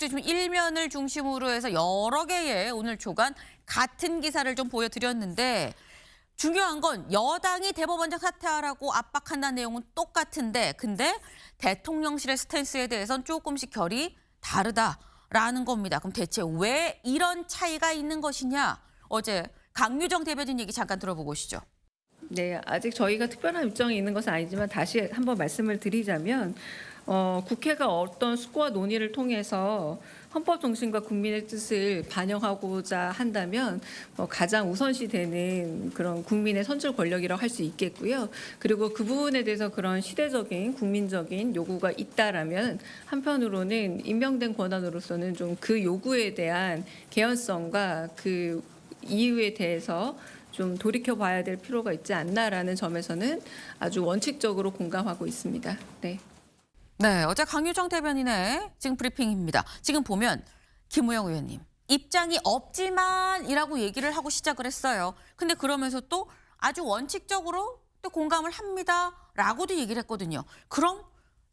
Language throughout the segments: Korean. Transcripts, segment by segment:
한국지 좀 일면을 중심으로 해서 여러 개의 오늘 조간 같은 기사를 좀 보여드렸는데 중요한 건 여당이 대법원장 사퇴하라고 압박한다는 내용은 똑같은데 근데 대통령실의 스탠스에 대해서는 조금씩 결이 다르다라는 겁니다. 그럼 대체 왜 이런 차이가 있는 것이냐? 어제 강유정 대변인 얘기 잠깐 들어보고 오시죠. 네, 아직 저희가 특별한 입장이 있는 것은 아니지만 다시 한번 말씀을 드리자면 어, 국회가 어떤 숙고와 논의를 통해서 헌법 정신과 국민의 뜻을 반영하고자 한다면 어, 가장 우선시되는 그런 국민의 선출 권력이라고 할 수 있겠고요. 그리고 그 부분에 대해서 그런 시대적인 국민적인 요구가 있다라면 한편으로는 임명된 권한으로서는 좀 그 요구에 대한 개연성과 그 이유에 대해서 좀 돌이켜 봐야 될 필요가 있지 않나라는 점에서는 아주 원칙적으로 공감하고 있습니다. 네. 네, 어제 강유정 대변인의 지금 브리핑입니다. 지금 보면 김우영 의원님 입장이 없지만이라고 얘기를 하고 시작을 했어요. 근데 그러면서 또 아주 원칙적으로 또 공감을 합니다라고도 얘기를 했거든요. 그럼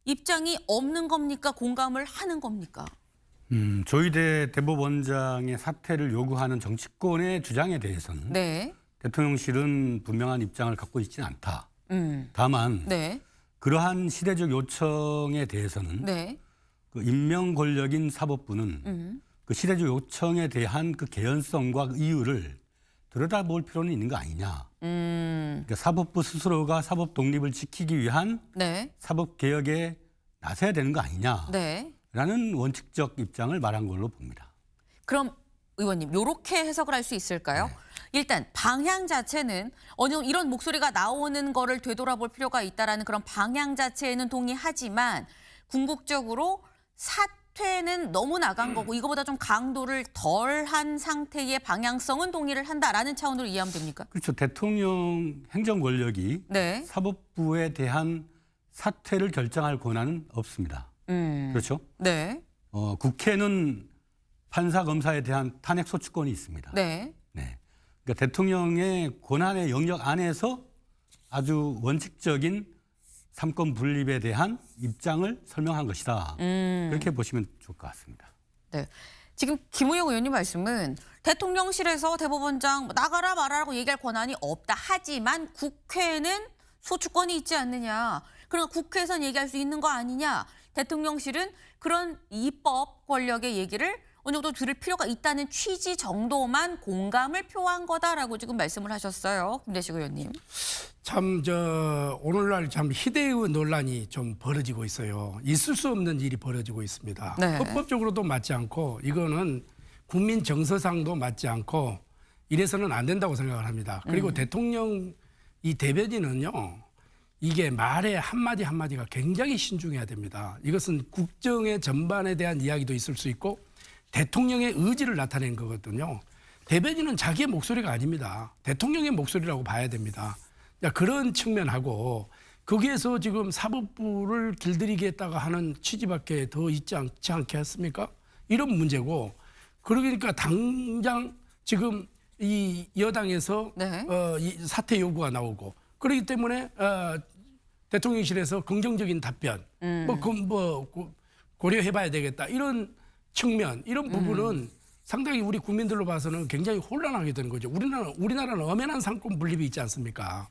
입장이 없는 겁니까? 공감을 하는 겁니까? 음, 조희대 대법원장의 사퇴를 요구하는 정치권의 주장에 대해서는 네, 대통령실은 분명한 입장을 갖고 있지는 않다. 음, 다만 네, 그러한 시대적 요청에 대해서는 네, 그 임명 권력인 사법부는 음, 그 시대적 요청에 대한 그 개연성과 그 이유를 들여다볼 필요는 있는 거 아니냐. 음, 그러니까 사법부 스스로가 사법 독립을 지키기 위한 네, 사법 개혁에 나서야 되는 거 아니냐라는 네. 원칙적 입장을 말한 걸로 봅니다. 그럼 의원님 요렇게 해석을 할 수 있을까요? 일단 방향 자체는 어느 정도 이런 목소리가 나오는 거를 되돌아볼 필요가 있다라는 그런 방향 자체에는 동의하지만 궁극적으로 사퇴는 너무 나간 거고 이거보다 좀 강도를 덜한 상태의 방향성은 동의를 한다라는 차원으로 이해하면 됩니까? 그렇죠. 대통령 행정 권력이 네. 사법부에 대한 사퇴를 결정할 권한은 없습니다. 음. 그렇죠. 네. 어, 국회는 판사 검사에 대한 탄핵 소추권이 있습니다. 네. 네. 그러니까 대통령의 권한의 영역 안에서 아주 원칙적인 삼권 분립에 대한 입장을 설명한 것이다. 음. 그렇게 보시면 좋을 것 같습니다. 네. 지금 김우영 의원님 말씀은 대통령실에서 대법원장 뭐 나가라 말하라고 얘기할 권한이 없다. 하지만 국회는 소추권이 있지 않느냐. 그러니까 국회에선 얘기할 수 있는 거 아니냐. 대통령실은 그런 입법 권력의 얘기를 어느 정도 들을 필요가 있다는 취지 정도만 공감을 표한 거다라고 지금 말씀을 하셨어요. 김대식 의원님. 참 저 오늘날 참 희대의 논란이 좀 벌어지고 있어요. 있을 수 없는 일이 벌어지고 있습니다. 네. 헌법적으로도 맞지 않고 이거는 국민 정서상도 맞지 않고 이래서는 안 된다고 생각을 합니다. 그리고 대통령 이 대변인은요. 이게 말의 한마디 한마디가 굉장히 신중해야 됩니다. 이것은 국정의 전반에 대한 이야기도 있을 수 있고 대통령의 의지를 나타낸 거거든요. 대변인은 자기의 목소리가 아닙니다. 대통령의 목소리라고 봐야 됩니다. 자, 그런 측면하고 거기에서 지금 사법부를 길들이겠다가 하는 취지밖에 더 있지 않지 않겠습니까? 이런 문제고 그러니까 당장 지금 이 여당에서 네. 어, 이 사퇴 요구가 나오고 그렇기 때문에 어, 대통령실에서 긍정적인 답변 뭐, 그, 뭐 고- 고려해봐야 되겠다 이런 측면 이런 부분은 상당히 우리 국민들로 봐서는 굉장히 혼란하게 되는 거죠. 우리나라 우리나라는 엄연한 상권 분립이 있지 않습니까?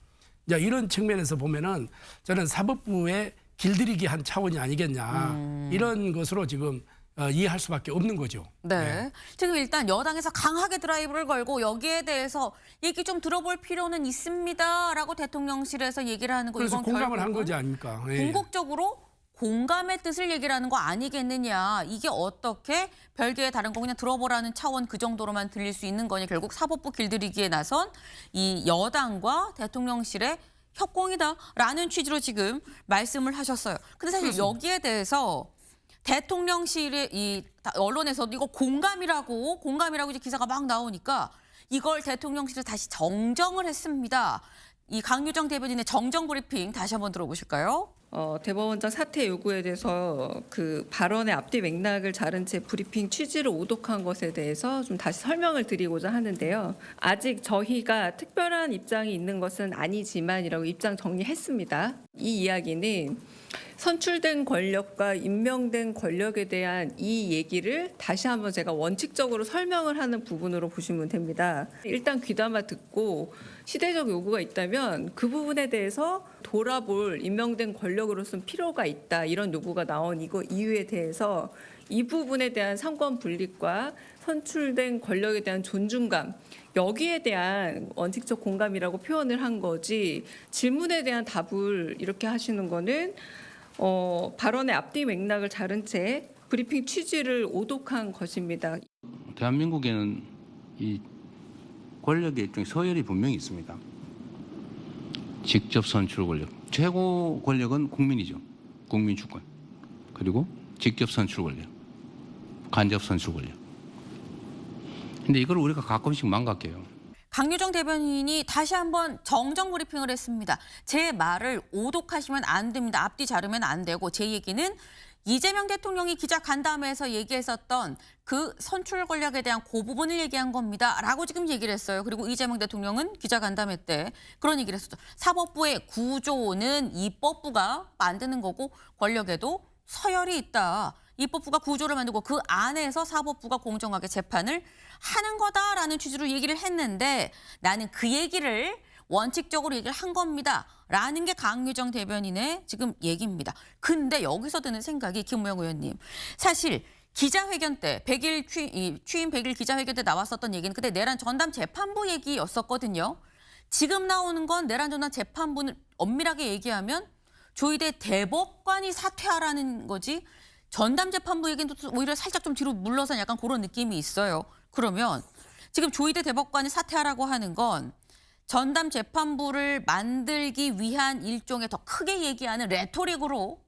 자, 이런 측면에서 보면은 저는 사법부의 길들이기 한 차원이 아니겠냐 이런 것으로 지금 어, 이해할 수밖에 없는 거죠. 네. 지금 일단 여당에서 강하게 드라이브를 걸고 여기에 대해서 얘기 좀 들어볼 필요는 있습니다라고 대통령실에서 얘기를 하는 거 그래서 이건 공감을 한 결국은 거지 아닙니까? 예. 궁극적으로 공감의 뜻을 얘기를 하는 거 아니겠느냐. 이게 어떻게 별개의 다른 거 그냥 들어보라는 차원 그 정도로만 들릴 수 있는 거냐. 결국 사법부 길들이기에 나선 이 여당과 대통령실의 협공이다라는 취지로 지금 말씀을 하셨어요. 근데 사실 여기에 대해서 대통령실의 이 다- 언론에서도 이거 공감이라고 공감이라고 이제 기사가 막 나오니까 이걸 대통령실에 다시 정정을 했습니다. 이 강유정 대변인의 정정 브리핑 다시 한번 들어보실까요? 어, 대법원장 사퇴 요구에 대해서 그 발언의 앞뒤 맥락을 자른 채 브리핑 취지를 오독한 것에 대해서 좀 다시 설명을 드리고자 하는데요. 아직 저희가 특별한 입장이 있는 것은 아니지만이라고 입장 정리했습니다. 이 이야기는 선출된 권력과 임명된 권력에 대한 이 얘기를 다시 한번 제가 원칙적으로 설명을 하는 부분으로 보시면 됩니다. 일단 귀담아 듣고 시대적 요구가 있다면 그 부분에 대해서 돌아볼 임명된 권력으로서는 필요가 있다 이런 요구가 나온 이거 이유에 대해서 이 부분에 대한 상권 분립과 선출된 권력에 대한 존중감 여기에 대한 원칙적 공감이라고 표현을 한 거지 질문에 대한 답을 이렇게 하시는 거는 어, 발언의 앞뒤 맥락을 자른 채 브리핑 취지를 오독한 것입니다. 대한민국에는 이 권력의 일종의 서열이 분명히 있습니다. 직접 선출 권력. 최고 권력은 국민이죠. 국민 주권. 그리고 직접 선출 권력. 간접 선출 권력. 근데 이걸 우리가 가끔씩 망각해요. 강유정 대변인이 다시 한번 정정 브리핑을 했습니다. 제 말을 오독하시면 안 됩니다. 앞뒤 자르면 안 되고 제 얘기는 이재명 대통령이 기자 간담회에서 얘기했었던 그 선출 권력에 대한 그 부분을 얘기한 겁니다. 라고 지금 얘기를 했어요. 그리고 이재명 대통령은 기자 간담회 때 그런 얘기를 했었죠. 사법부의 구조는 입법부가 만드는 거고 권력에도 서열이 있다. 입법부가 구조를 만들고 그 안에서 사법부가 공정하게 재판을 하는 거다라는 취지로 얘기를 했는데 나는 그 얘기를 원칙적으로 얘기를 한 겁니다. 라는 게 강유정 대변인의 지금 얘기입니다. 근데 여기서 드는 생각이 김우영 의원님. 사실 기자회견 때 100일 취, 이 취임 100일 기자회견 때 나왔었던 얘기는 그때 내란 전담 재판부 얘기였었거든요. 지금 나오는 건 내란 전담 재판부는 엄밀하게 얘기하면 조희대 대법관이 사퇴하라는 거지 전담 재판부 얘기는 또 오히려 살짝 좀 뒤로 물러선 약간 그런 느낌이 있어요. 그러면 지금 조희대 대법관이 사퇴하라고 하는 건 전담 재판부를 만들기 위한 일종의 더 크게 얘기하는 레토릭으로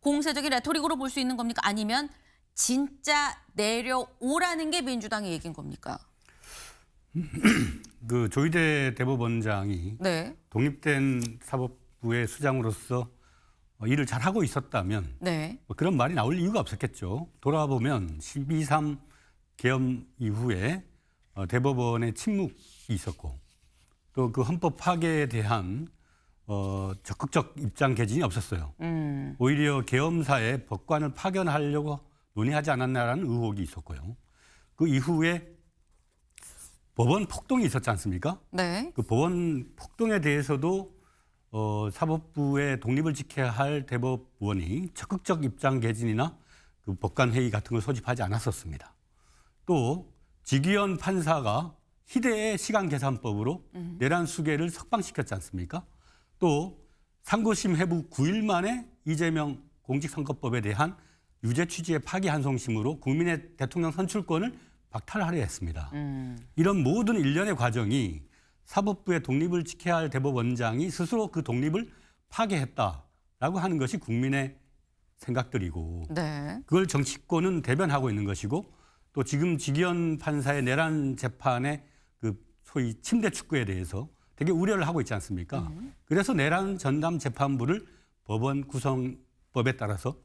공세적인 레토릭으로 볼 수 있는 겁니까? 아니면 진짜 내려오라는 게 민주당의 얘기인 겁니까? 그 조희대 대법원장이 네, 독립된 사법부의 수장으로서 어, 일을 잘 하고 있었다면 네, 뭐 그런 말이 나올 이유가 없었겠죠. 돌아보면 12.3 계엄 이후에 어, 대법원의 침묵이 있었고 또 그 헌법 파괴에 대한 어, 적극적 입장 개진이 없었어요. 음, 오히려 계엄사에 법관을 파견하려고 논의하지 않았나라는 의혹이 있었고요. 그 이후에 법원 폭동이 있었지 않습니까? 네, 그 법원 폭동에 대해서도 어, 사법부의 독립을 지켜야 할 대법원이 적극적 입장 개진이나 그 법관 회의 같은 걸 소집하지 않았었습니다. 또 지기현 판사가 희대의 시간 계산법으로 내란 수계를 석방시켰지 않습니까? 또 상고심 회부 9일 만에 이재명 공직선거법에 대한 유죄 취지의 파기 한송심으로 국민의 대통령 선출권을 박탈하려 했습니다. 음, 이런 모든 일련의 과정이 사법부의 독립을 지켜야 할 대법원장이 스스로 그 독립을 파괴했다라고 하는 것이 국민의 생각들이고 네, 그걸 정치권은 대변하고 있는 것이고 또 지금 지기현 판사의 내란 재판의 그 소위 침대 축구에 대해서 되게 우려를 하고 있지 않습니까? 그래서 내란 전담 재판부를 법원 구성법에 따라서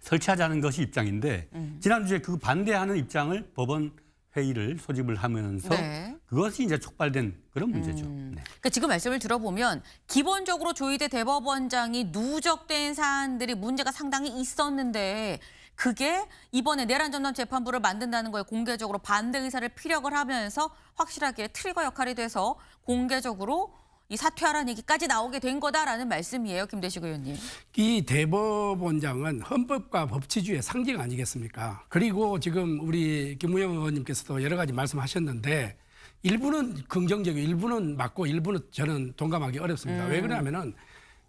설치하자는 것이 입장인데 지난주에 그 반대하는 입장을 법원 회의를 소집을 하면서 네. 그것이 이제 촉발된 그런 문제죠. 음. 네. 그러니까 지금 말씀을 들어보면 기본적으로 조희대 대법원장이 누적된 사안들이 문제가 상당히 있었는데 그게 이번에 내란 전담 재판부를 만든다는 거에 공개적으로 반대 의사를 피력을 하면서 확실하게 트리거 역할이 돼서 공개적으로 이 사퇴하라는 얘기까지 나오게 된 거다라는 말씀이에요, 김대식 의원님. 이 대법원장은 헌법과 법치주의의 상징 아니겠습니까? 그리고 지금 우리 김우영 의원님께서도 여러 가지 말씀하셨는데 일부는 긍정적이고 일부는 맞고 일부는 저는 동감하기 어렵습니다. 왜 그러냐면은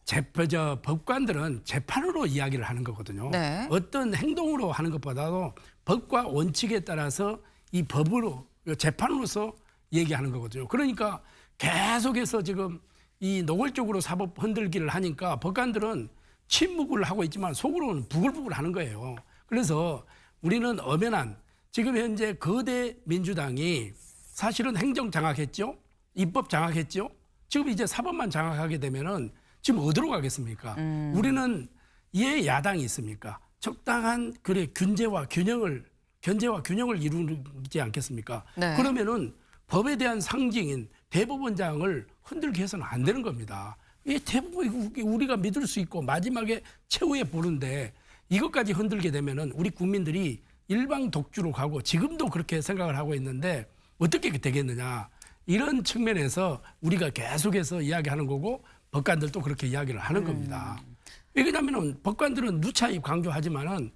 재판 저 법관들은 재판으로 이야기를 하는 거거든요. 네. 어떤 행동으로 하는 것보다도 법과 원칙에 따라서 이 법으로 재판으로서 얘기하는 거거든요. 그러니까 계속해서 지금 이 노골적으로 사법 흔들기를 하니까 법관들은 침묵을 하고 있지만 속으로는 부글부글 하는 거예요. 그래서 우리는 엄연한 지금 현재 거대 민주당이 사실은 행정 장악했죠. 입법 장악했죠. 지금 이제 사법만 장악하게 되면은 지금 어디로 가겠습니까? 우리는 예 야당이 있습니까? 적당한 그래 균제와 균형을 견제와 균형을 이루지 않겠습니까? 네. 그러면은 법에 대한 상징인 대법원장을 흔들게 해서는 안 되는 겁니다. 이 대부분 우리가 믿을 수 있고 마지막에 최후의 보는데 이것까지 흔들게 되면은 우리 국민들이 일방 독주로 가고 지금도 그렇게 생각을 하고 있는데 어떻게 되겠느냐 이런 측면에서 우리가 계속해서 이야기하는 거고 법관들도 그렇게 이야기를 하는 겁니다. 왜냐하면 법관들은 누차입 강조하지만은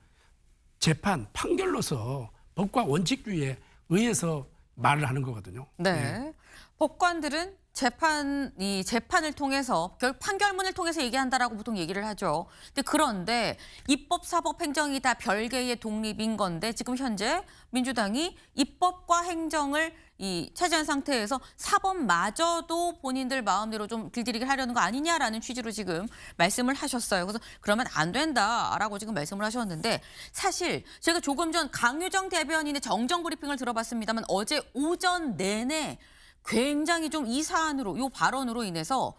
재판 판결로서 법과 원칙주의에 의해서 말을 하는 거거든요. 네. 법관들은 재판 이 재판을 통해서 결 판결문을 통해서 얘기한다라고 보통 얘기를 하죠. 근데 그런데 입법, 사법, 행정이 다 별개의 독립인 건데 지금 현재 민주당이 입법과 행정을 이 차지한 상태에서 사법마저도 본인들 마음대로 좀 길들이게 하려는 거 아니냐라는 취지로 지금 말씀을 하셨어요. 그래서 그러면 안 된다라고 지금 말씀을 하셨는데 사실 제가 조금 전 강유정 대변인의 정정 브리핑을 들어봤습니다만 어제 오전 내내 굉장히 좀 이 사안으로 이 발언으로 인해서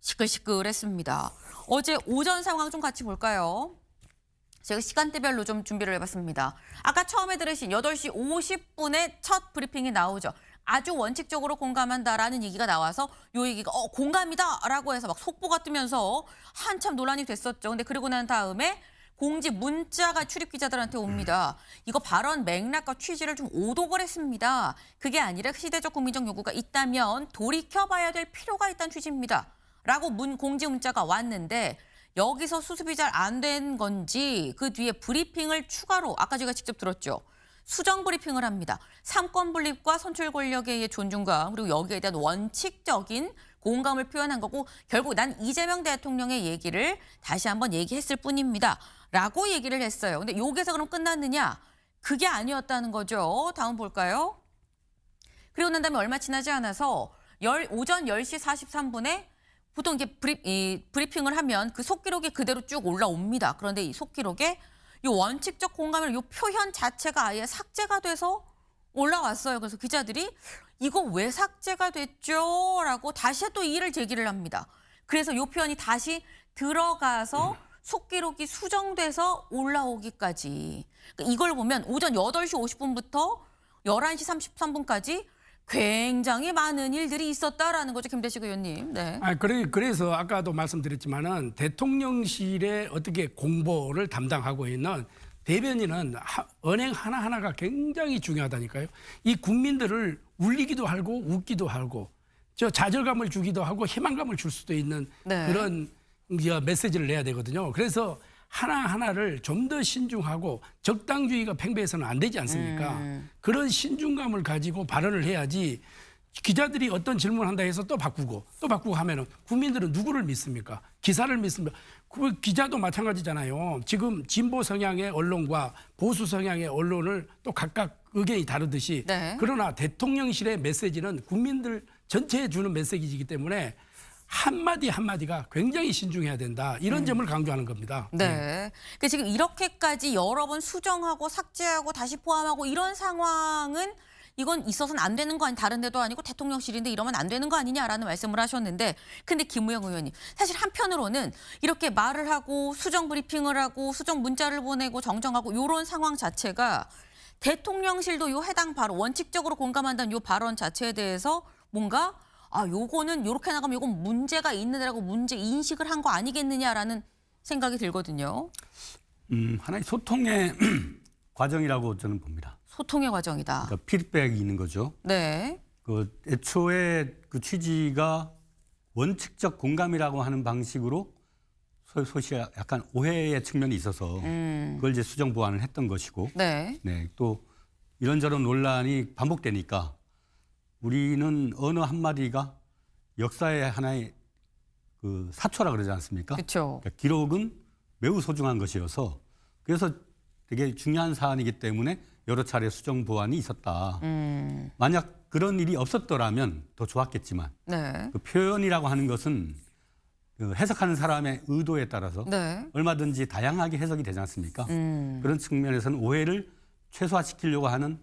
시끌시끌했습니다. 어제 오전 상황 좀 같이 볼까요? 제가 시간대별로 좀 준비를 해봤습니다. 아까 처음에 들으신 8시 50분에 첫 브리핑이 나오죠. 아주 원칙적으로 공감한다라는 얘기가 나와서 요 얘기가 어 공감이다라고 해서 막 속보가 뜨면서 한참 논란이 됐었죠. 근데 그러고 난 다음에 공지 문자가 출입 기자들한테 옵니다. 이거 발언 맥락과 취지를 좀 오독을 했습니다. 그게 아니라 시대적 국민적 요구가 있다면 돌이켜봐야 될 필요가 있다는 취지입니다. 라고 문 공지 문자가 왔는데 여기서 수습이 잘 안 된 건지 그 뒤에 브리핑을 추가로 아까 제가 직접 들었죠. 수정 브리핑을 합니다. 삼권 분립과 선출 권력의 존중감 그리고 여기에 대한 원칙적인 공감을 표현한 거고 결국 난 이재명 대통령의 얘기를 다시 한번 얘기했을 뿐입니다. 라고 얘기를 했어요. 근데 여기서 그럼 끝났느냐? 그게 아니었다는 거죠. 다음 볼까요? 그리고 난 다음에 얼마 지나지 않아서 열, 오전 10시 43분에 보통 이게 브리, 이 브리핑을 하면 그 속기록이 그대로 쭉 올라옵니다. 그런데 이 속기록에 이 원칙적 공감을 이 표현 자체가 아예 삭제가 돼서 올라왔어요. 그래서 기자들이 이거 왜 삭제가 됐죠? 라고 다시 또 이의를 제기를 합니다. 그래서 이 표현이 다시 들어가서 속기록이 수정돼서 올라오기까지. 그러니까 이걸 보면 오전 8시 50분부터 11시 33분까지 굉장히 많은 일들이 있었다라는 거죠, 김대식 의원님. 네. 아, 그래, 그래서 아까도 말씀드렸지만은 대통령실에 어떻게 공보를 담당하고 있는 대변인은 하- 언행 하나 하나가 굉장히 중요하다니까요. 이 국민들을 울리기도 하고 웃기도 하고 저 좌절감을 주기도 하고 희망감을 줄 수도 있는 네. 그런 이제 메시지를 내야 되거든요. 그래서 하나하나를 좀 더 신중하고 적당주의가 팽배해서는 안 되지 않습니까? 음. 그런 신중감을 가지고 발언을 해야지 기자들이 어떤 질문을 한다 해서 또 바꾸고 또 바꾸고 하면은 국민들은 누구를 믿습니까? 기사를 믿습니까? 그 기자도 마찬가지잖아요. 지금 진보 성향의 언론과 보수 성향의 언론을 또 각각 의견이 다르듯이 네. 그러나 대통령실의 메시지는 국민들 전체에 주는 메시지이기 때문에 한마디 한마디가 굉장히 신중해야 된다. 이런 점을 강조하는 겁니다. 음. 네. 그러니까 지금 이렇게까지 여러 번 수정하고 삭제하고 다시 포함하고 이런 상황은 이건 있어서는 안 되는 거 아니 다른 데도 아니고 대통령실인데 이러면 안 되는 거 아니냐라는 말씀을 하셨는데 근데 김우영 의원님 사실 한편으로는 이렇게 말을 하고 수정 브리핑을 하고 수정 문자를 보내고 정정하고 요런 상황 자체가 대통령실도 요 해당 발언 원칙적으로 공감한다는 요 발언 자체에 대해서 뭔가 아 요거는 요렇게 나가면 요건 문제가 있는데라고 문제 인식을 한 거 아니겠느냐라는 생각이 들거든요. 음, 하나의 소통의 과정이라고 저는 봅니다. 소통의 과정이다. 그러니까 피드백이 있는 거죠. 네. 그 애초에 그 취지가 원칙적 공감이라고 하는 방식으로 소- 소시 약간 오해의 측면이 있어서 음. 그걸 이제 수정 보완을 했던 것이고 네. 네, 또 이런저런 논란이 반복되니까 우리는 언어 한마디가 역사의 하나의 그 사초라 그러지 않습니까? 그렇죠. 그러니까 기록은 매우 소중한 것이어서 그래서 되게 중요한 사안이기 때문에 여러 차례 수정 보완이 있었다. 음. 만약 그런 일이 없었더라면 더 좋았겠지만 네. 그 표현이라고 하는 것은 그 해석하는 사람의 의도에 따라서 네. 얼마든지 다양하게 해석이 되지 않습니까? 음. 그런 측면에서는 오해를 최소화시키려고 하는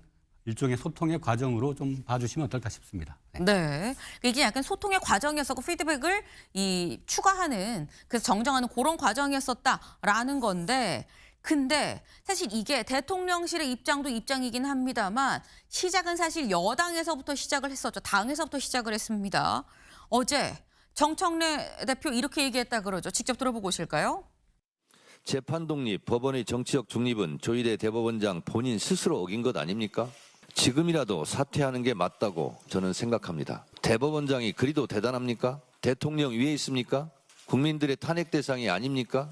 일종의 소통의 과정으로 좀 봐주시면 어떨까 싶습니다. 네. 네. 이게 약간 소통의 과정이었었고 피드백을 이 추가하는 그래서 정정하는 그런 과정이었었다라는 건데 근데 사실 이게 대통령실의 입장도 입장이긴 합니다만 시작은 사실 여당에서부터 시작을 했었죠. 당에서부터 시작을 했습니다. 어제 정청래 대표 이렇게 얘기했다 그러죠. 직접 들어보고 오실까요? 재판 독립, 법원의 정치적 중립은 조희대 대법원장 본인 스스로 어긴 것 아닙니까? 지금이라도 사퇴하는 게 맞다고 저는 생각합니다. 대법원장이 그리도 대단합니까? 대통령 위에 있습니까? 국민들의 탄핵 대상이 아닙니까?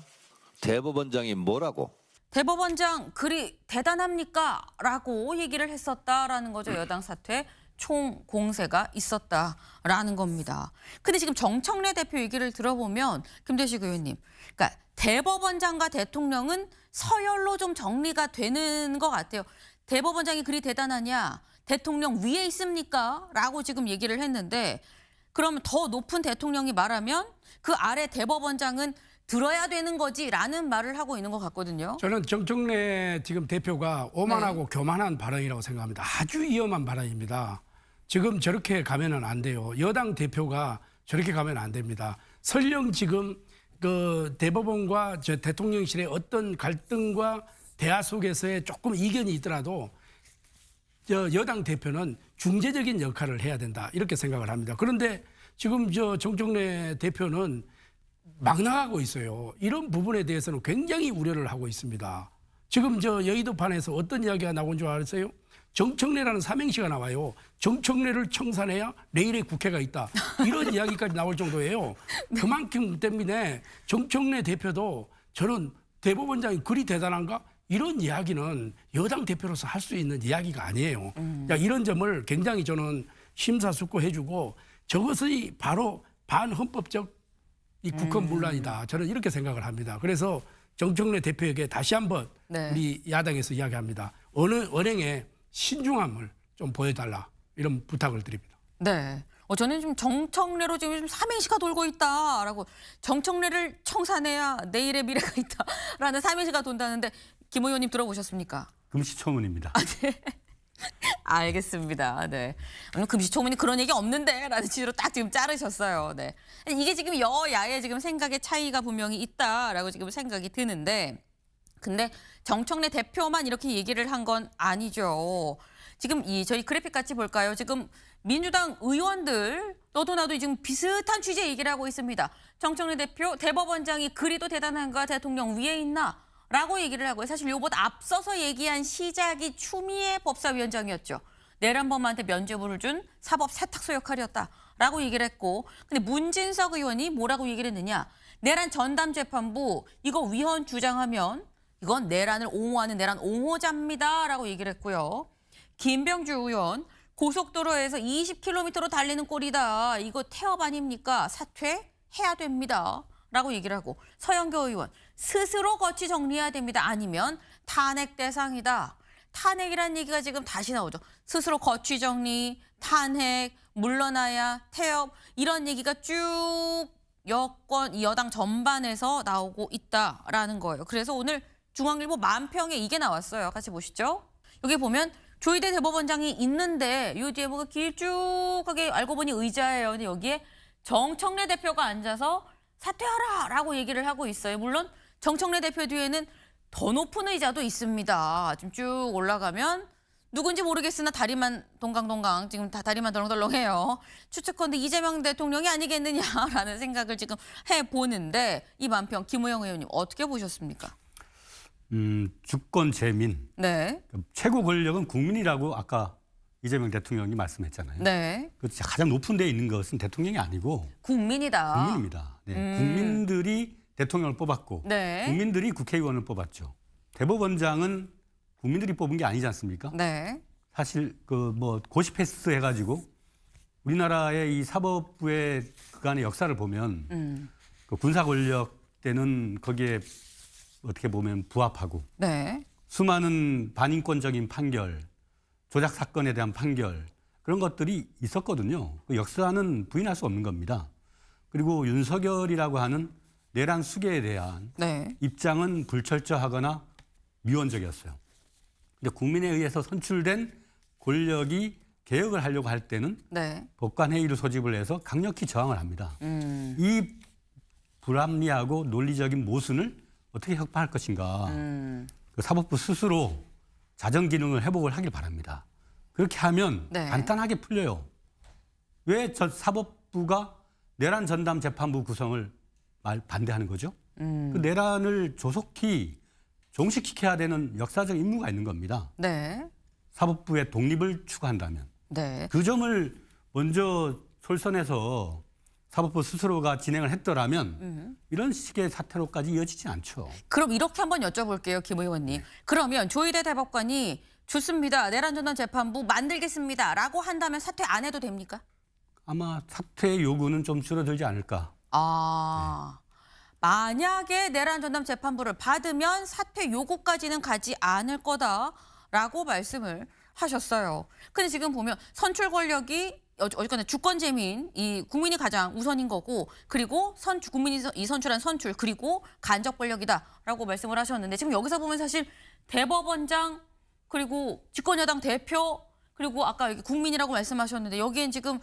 대법원장이 뭐라고? 대법원장 글이 대단합니까? 라고 얘기를 했었다라는 거죠. 여당 사퇴 총 공세가 있었다라는 겁니다. 근데 지금 정청래 대표 얘기를 들어보면 김대식 의원님, 그러니까 대법원장과 대통령은 서열로 좀 정리가 되는 것 같아요. 대법원장이 그리 대단하냐? 대통령 위에 있습니까? 라고 지금 얘기를 했는데 그러면 더 높은 대통령이 말하면 그 아래 대법원장은 들어야 되는 거지라는 말을 하고 있는 것 같거든요. 저는 정청래 지금 대표가 오만하고 교만한 발언이라고 생각합니다. 아주 위험한 발언입니다. 지금 저렇게 가면은 안 돼요. 여당 대표가 저렇게 가면 안 됩니다. 설령 지금 그 대법원과 저 대통령실의 어떤 갈등과 대화 속에서의 조금 이견이 있더라도 저 여당 대표는 중재적인 역할을 해야 된다 이렇게 생각을 합니다. 그런데 지금 저 정청래 대표는 막 나가고 있어요. 이런 부분에 대해서는 굉장히 우려를 하고 있습니다. 지금 저 여의도판에서 어떤 이야기가 나온 줄 아세요? 정청래라는 삼행시가 나와요. 정청래를 청산해야 내일의 국회가 있다. 이런 이야기까지 나올 정도예요. 그만큼 때문에 정청래 대표도 저는 대법원장이 그리 대단한가? 이런 이야기는 여당 대표로서 할 수 있는 이야기가 아니에요. 자, 이런 점을 굉장히 저는 심사숙고해주고 저것이 바로 반헌법적 이 국헌 문란이다. 저는 이렇게 생각을 합니다. 그래서 정청래 대표에게 다시 한번 네. 우리 야당에서 이야기합니다. 어느 언행에 신중함을 좀 보여달라 이런 부탁을 드립니다. 네. 어, 저는 좀 정청래로 지금 좀 삼행시가 돌고 있다라고 정청래를 청산해야 내일의 미래가 있다라는 삼행시가 돈다는데 김 의원님 들어보셨습니까? 금시초문입니다. 알겠습니다. 네. 오늘 금시초문이 그런 얘기 없는데라는 취지로 딱 지금 자르셨어요. 네. 이게 지금 여야의 지금 생각의 차이가 분명히 있다라고 지금 생각이 드는데 근데 정청래 대표만 이렇게 얘기를 한 건 아니죠. 지금 이 저희 그래픽 같이 볼까요? 지금 민주당 의원들 너도 나도 지금 비슷한 취지의 얘기를 하고 있습니다. 정청래 대표 대법원장이 그리도 대단한가 대통령 위에 있나? 라고 얘기를 하고요. 사실 요보다 앞서서 얘기한 시작이 추미애 법사위원장이었죠. 내란범한테 면죄부를 준 사법 세탁소 역할이었다 라고 얘기를 했고 근데 문진석 의원이 뭐라고 얘기를 했느냐. 내란 전담 재판부 이거 위헌 주장하면 이건 내란을 옹호하는 내란 옹호자입니다 라고 얘기를 했고요. 김병주 의원 고속도로에서 20km로 달리는 꼴이다. 이거 태업 아닙니까? 사퇴해야 됩니다. 라고 얘기를 하고 서영교 의원 스스로 거치 정리해야 됩니다. 아니면 탄핵 대상이다. 탄핵이라는 얘기가 지금 다시 나오죠. 스스로 거취 정리, 탄핵, 물러나야, 태업 이런 얘기가 쭉 여권 이 여당 전반에서 나오고 있다라는 거예요. 그래서 오늘 중앙일보 만평에 이게 나왔어요. 같이 보시죠. 여기 보면 조희대 대법원장이 있는데 요 뒤에 뭐가 길쭉하게 알고 보니 의자예요. 근데 여기에 정청래 대표가 앉아서 사퇴하라라고 얘기를 하고 있어요. 물론 정청래 대표 뒤에는 더 높은 의자도 있습니다. 지금 쭉 올라가면 누군지 모르겠으나 다리만 동강동강 지금 다 다리만 덜렁덜렁해요. 추측컨대 이재명 대통령이 아니겠느냐라는 생각을 지금 해 보는데 이 만평 김우영 의원님 어떻게 보셨습니까? 음, 주권 재민 네, 최고 권력은 국민이라고 아까 이재명 대통령이 말씀했잖아요. 네, 그 가장 높은 데에 있는 것은 대통령이 아니고 국민이다. 국민입니다. 네, 음. 국민들이 대통령을 뽑았고 네, 국민들이 국회의원을 뽑았죠. 대법원장은 국민들이 뽑은 게 아니지 않습니까? 네, 사실 그 뭐 고시 패스 해가지고 우리나라의 이 사법부의 그간의 역사를 보면 음, 그 군사 권력 때는 거기에 어떻게 보면 부합하고 네, 수많은 반인권적인 판결, 조작 사건에 대한 판결 그런 것들이 있었거든요. 그 역사는 부인할 수 없는 겁니다. 그리고 윤석열이라고 하는 내란 수계에 대한 네, 입장은 불철저하거나 미온적이었어요. 근데 국민에 의해서 선출된 권력이 개혁을 하려고 할 때는 네, 법관회의를 소집을 해서 강력히 저항을 합니다. 음, 이 불합리하고 논리적인 모순을 어떻게 혁파할 것인가. 음, 그 사법부 스스로 자정 기능을 회복을 하길 바랍니다. 그렇게 하면 네. 간단하게 풀려요. 왜 저 사법부가 내란 전담 재판부 구성을 말 반대하는 거죠. 음. 그 내란을 조속히 종식시켜야 되는 역사적 임무가 있는 겁니다. 네. 사법부의 독립을 추구한다면 네. 그 점을 먼저 솔선해서 사법부 스스로가 진행을 했더라면 음. 이런 식의 사태로까지 이어지지 않죠. 그럼 이렇게 한번 여쭤볼게요, 김 의원님. 그러면 조희대 대법관이 좋습니다. 내란 전담 재판부 만들겠습니다라고 한다면 사퇴 안 해도 됩니까? 아마 사퇴 요구는 좀 줄어들지 않을까. 아. 만약에 내란 전담 재판부를 받으면 사퇴 요구까지는 가지 않을 거다라고 말씀을 하셨어요. 근데 지금 보면 선출 권력이 어- 어쨌거나 주권 재민 이 국민이 가장 우선인 거고 그리고 선 국민이 선- 이 선출한 선출 그리고 간접 권력이다라고 말씀을 하셨는데 지금 여기서 보면 사실 대법원장 그리고 집권여당 대표 그리고 아까 여기 국민이라고 말씀하셨는데 여기엔 지금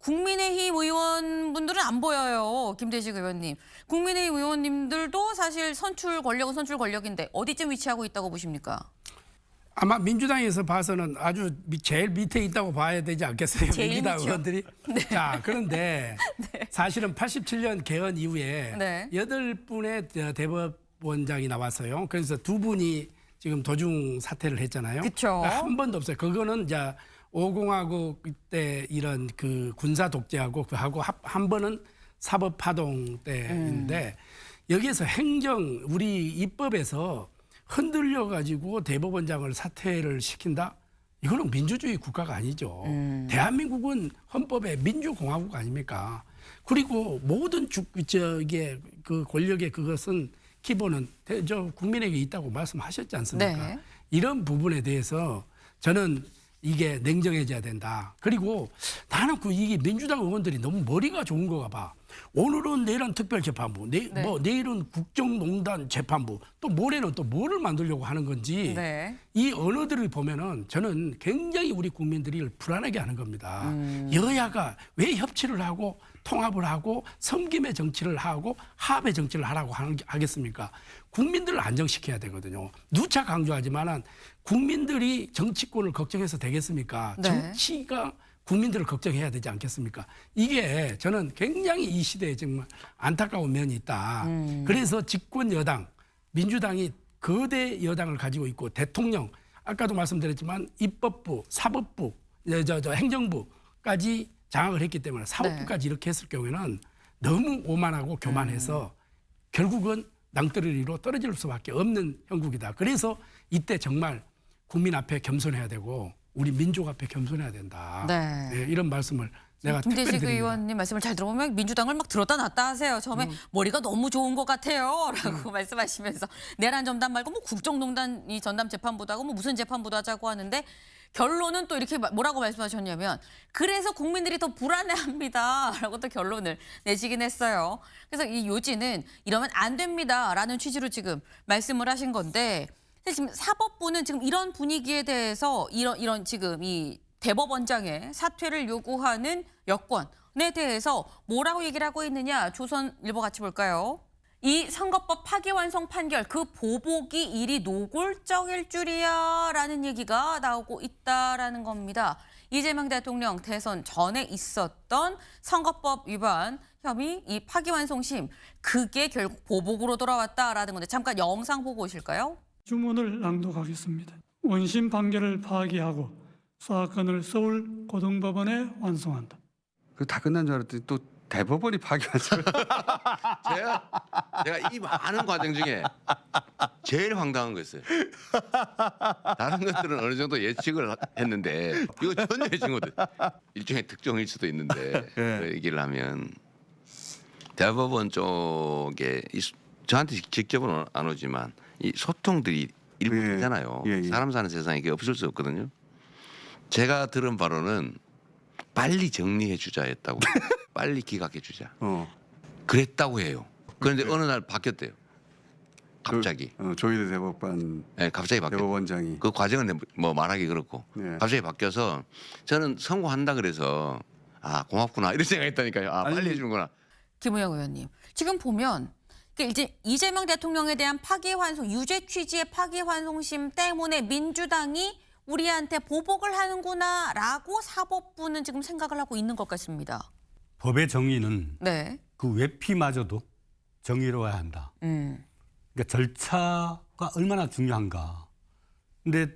국민의힘 의원분들은 안 보여요. 김대식 의원님. 국민의힘 의원님들도 사실 선출 권력은 선출 권력인데 어디쯤 위치하고 있다고 보십니까? 아마 민주당에서 봐서는 아주 미- 제일 밑에 있다고 봐야 되지 않겠어요? 제일 민주당 밑이요? 의원들이. 자, 그런데 사실은 87년 개헌 이후에 네. 여덟 분의 대- 대법원장이 나왔어요. 그래서 두 분이 지금 도중 사퇴를 했잖아요. 그쵸. 한 번도 없어요. 그거는 이제 5공화국 때 이런 그 군사 독재하고 그 하고 합- 한 번은 사법 파동 때인데 여기에서 행정 우리 입법에서 흔들려 가지고 대법원장을 사퇴를 시킨다. 이거는 민주주의 국가가 아니죠. 대한민국은 헌법의 민주공화국 아닙니까? 그리고 모든 주, 저게 그 권력의 그것은 기본은 대- 저 국민에게 있다고 말씀하셨지 않습니까? 네. 이런 부분에 대해서 저는 이게 냉정해져야 된다. 그리고 나는 그 이게 민주당 의원들이 너무 머리가 좋은 거가 봐. 오늘은 내란 특별재판부, 내, 네. 뭐 내일은 국정농단 재판부, 또 모레는 또 뭐를 만들려고 하는 건지 네. 이 언어들을 보면은 저는 굉장히 우리 국민들이 불안하게 하는 겁니다. 음. 여야가 왜 협치를 하고 통합을 하고 섬김의 정치를 하고 합의 정치를 하라고 하는 게 하겠습니까? 국민들을 안정시켜야 되거든요. 누차 강조하지만은 국민들이 정치권을 걱정해서 되겠습니까? 네. 정치가 국민들을 걱정해야 되지 않겠습니까? 이게 저는 굉장히 이 시대에 정말 안타까운 면이 있다. 음. 그래서 집권 여당 민주당이 거대 여당을 가지고 있고 대통령 아까도 말씀드렸지만 입법부, 사법부, 예, 저, 저 행정부까지 장악을 했기 때문에 네. 사법부까지 이렇게 했을 경우에는 너무 오만하고 교만해서 결국은 낭떠러리로 떨어질 수밖에 없는 형국이다. 그래서 이때 정말 국민 앞에 겸손해야 되고 우리 민족 앞에 겸손해야 된다. 네. 예, 이런 말씀을 내가 특별히 김대식 드립니다. 의원님 말씀을 잘 들어보면 민주당을 막 들었다 놨다 하세요. 처음에 음. 머리가 너무 좋은 것 같아요. 라고 말씀하시면서 내란 전담 말고 뭐 국정농단 이 전담 재판보다 하고 뭐 무슨 재판보다 하자고 하는데 결론은 또 이렇게 뭐라고 말씀하셨냐면 그래서 국민들이 더 불안해합니다. 라고 또 결론을 내시긴 했어요. 그래서 이 요지는 이러면 안 됩니다. 라는 취지로 지금 말씀을 하신 건데 사실 지금 사법부는 지금 이런 분위기에 대해서 이런 이런 지금 이 대법원장의 사퇴를 요구하는 여권에 대해서 뭐라고 얘기를 하고 있느냐 조선일보 같이 볼까요? 이 선거법 파기환송 판결 그 보복이 일이 노골적일 줄이야 라는 얘기가 나오고 있다라는 겁니다. 이재명 대통령 대선 전에 있었던 선거법 위반 혐의 이 파기환송심 그게 결국 보복으로 돌아왔다라는 건데 잠깐 영상 보고 오실까요? 주문을 낭독하겠습니다. 원심 판결을 파기하고 사건을 서울 고등법원에 완송한다. 그다 끝난 줄 알았더니 또 대법원이 파기환송을 제가 제가 이 많은 과정 중에 제일 황당한 거였어요. 다른 것들은 어느 정도 예측을 하- 했는데 이거 전혀 예측 못해. 일종의 특종일 수도 있는데 그 얘기를 하면 대법원 쪽에 저한테 직- 직접은 안 오지만 이 소통들이 일부 예. 있잖아요. 예, 예. 사람 사는 세상에 이게 없을 수 없거든요. 제가 들은 바로는 빨리 정리해 주자였다고. 빨리 기각해 주자. 어, 그랬다고 해요. 그런데 어느 날 바뀌었대요. 갑자기. 어, 조희대 대법관 네, 갑자기 바뀌었. 대법원장이 그 과정은 뭐 말하기 그렇고 네. 갑자기 바뀌어서 저는 선고한다 그래서 아 고맙구나 이런 생각했다니까요. 아 빨리 아니, 해주는구나. 김우영 의원님. 지금 보면 그 이제 이재명 대통령에 대한 파기환송 유죄 취지의 파기환송심 때문에 민주당이 우리한테 보복을 하는구나라고 사법부는 지금 생각을 하고 있는 것 같습니다. 법의 정의는 네. 그 외피마저도 정의로워야 한다. 음. 그러니까 절차가 얼마나 중요한가. 근데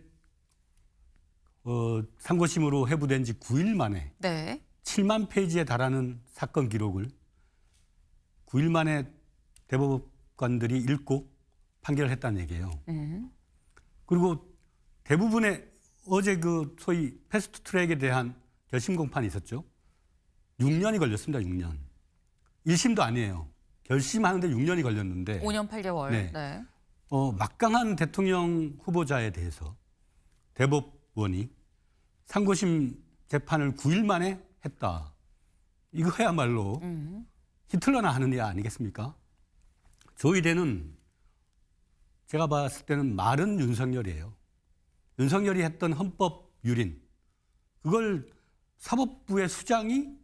어, 상고심으로 회부된 지 9일 만에 네. 7만 페이지에 달하는 사건 기록을 9일 만에 대법관들이 읽고 판결을 했다는 얘기예요. 음. 그리고 대부분의 어제 그 소위 패스트 트랙에 대한 결심 공판이 있었죠. 6년이 걸렸습니다. 6년. 1심도 아니에요. 결심하는데 6년이 걸렸는데 5년 8개월. 네. 네. 어, 막강한 대통령 후보자에 대해서 대법원이 상고심 재판을 9일 만에 했다. 이거야말로 음. 히틀러나 하는 일 아니겠습니까? 조이대는 제가 봤을 때는 말은 윤석열이에요. 윤석열이 했던 헌법 유린 그걸 사법부의 수장이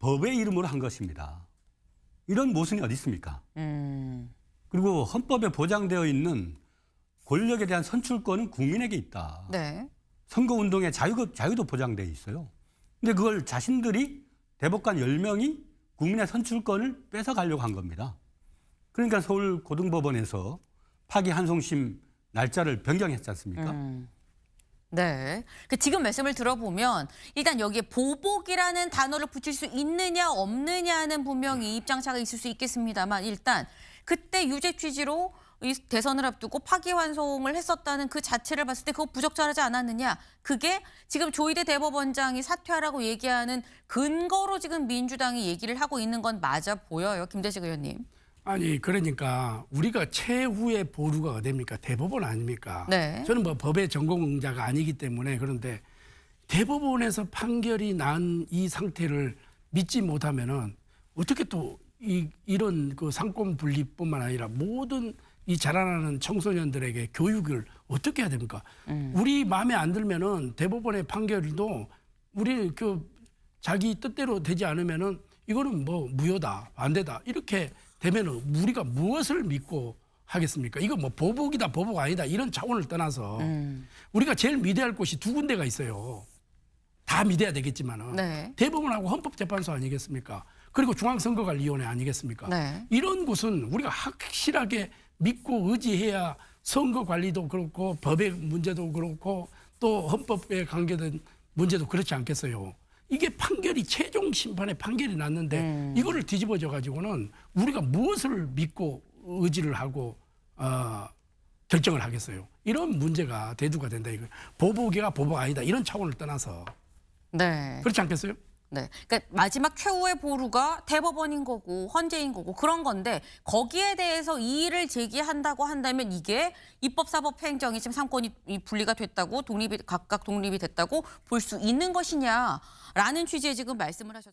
법의 이름으로 한 것입니다. 이런 모순이 어디 있습니까? 음. 그리고 헌법에 보장되어 있는 권력에 대한 선출권은 국민에게 있다. 네. 선거운동의 자유, 자유도 보장돼 있어요. 근데 그걸 자신들이 대법관 10명이 국민의 선출권을 뺏어가려고 한 겁니다. 그러니까 서울 고등법원에서 파기 한송심 날짜를 변경했지 않습니까? 음. 네. 그 지금 말씀을 들어보면 일단 여기에 보복이라는 단어를 붙일 수 있느냐 없느냐는 분명히 입장차가 있을 수 있겠습니다만 일단 그때 유죄 취지로 이 대선을 앞두고 파기환송을 했었다는 그 자체를 봤을 때 그거 부적절하지 않았느냐. 그게 지금 조희대 대법원장이 사퇴하라고 얘기하는 근거로 지금 민주당이 얘기를 하고 있는 건 맞아 보여요. 김대식 의원님. 아니 그러니까 우리가 최후의 보루가 어딥니까? 대법원 아닙니까? 네. 저는 뭐 법의 전공자가 아니기 때문에 그런데 대법원에서 판결이 난 이 상태를 믿지 못하면은 어떻게 또 이, 이런 그 상권 분리뿐만 아니라 모든 이 자라나는 청소년들에게 교육을 어떻게 해야 됩니까? 우리 마음에 안 들면은 대법원의 판결도 우리 그 자기 뜻대로 되지 않으면은 이거는 뭐 무효다, 반대다 이렇게 되면은 우리가 무엇을 믿고 하겠습니까? 이거 뭐 보복이다, 보복 아니다 이런 차원을 떠나서 우리가 제일 믿어야 할 곳이 두 군데가 있어요. 다 믿어야 되겠지만은 네. 대법원하고 헌법재판소 아니겠습니까? 그리고 중앙선거관리위원회 아니겠습니까? 네. 이런 곳은 우리가 확실하게 믿고 의지해야 선거 관리도 그렇고 법의 문제도 그렇고 또 헌법에 관계된 문제도 그렇지 않겠어요. 이게 판결이 최종 심판의 판결이 났는데 이거를 뒤집어져 가지고는 우리가 무엇을 믿고 의지를 하고 어, 결정을 하겠어요. 이런 문제가 대두가 된다 이거. 보복이가 보복 아니다 이런 차원을 떠나서 네. 그렇지 않겠어요? 네. 그러니까 마지막 최후의 보루가 대법원인 거고 헌재인 거고 그런 건데 거기에 대해서 이의를 제기한다고 한다면 이게 입법 사법 행정이 지금 상권이 이 분리가 됐다고 독립이 각각 독립이 됐다고 볼 수 있는 것이냐라는 취지의 지금 말씀을 하셨